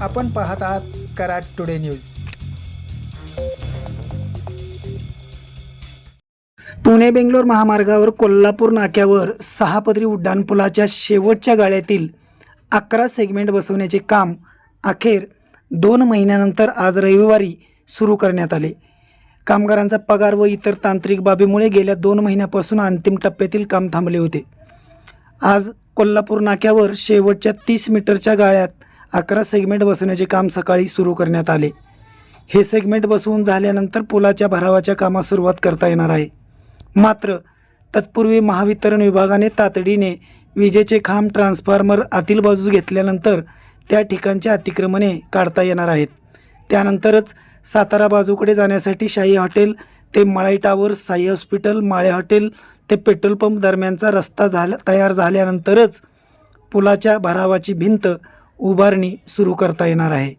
आपण पाहत आहात कराड टुडे न्यूज. पुणे बेंगलोर महामार्गावर कोल्हापूर नाक्यावर सहापदरी उड्डाणपुलाच्या शेवटच्या गाळ्यातील अकरा सेगमेंट बसवण्याचे काम अखेर दोन महिन्यानंतर आज रविवारी सुरू करण्यात आले. कामगारांचा पगार व इतर तांत्रिक बाबीमुळे गेल्या दोन महिन्यापासून अंतिम टप्प्यातील काम थांबले होते. आज कोल्हापूर नाक्यावर शेवटच्या तीस मीटरच्या गाळ्यात अकरा सेगमेंट बसवण्याचे काम सकाळी सुरू करण्यात आले. हे सेगमेंट बसवून झाल्यानंतर पुलाच्या भरावाच्या कामास सुरुवात करता येणार आहे. मात्र तत्पूर्वी महावितरण विभागाने तातडीने विजेचे खांब ट्रान्सफॉर्मर आतील बाजूस घेतल्यानंतर त्या ठिकाणचे अतिक्रमणे काढता येणार आहेत. त्यानंतरच सातारा बाजूकडे जाण्यासाठी शाही हॉटेल ते Malai tower Sai hospital Male hotel ते पेट्रोल पंप दरम्यानचा रस्ता झाला तयार झाल्यानंतरच पुलाच्या भरावाची भिंत उभारणी सुरू करता येणार आहे.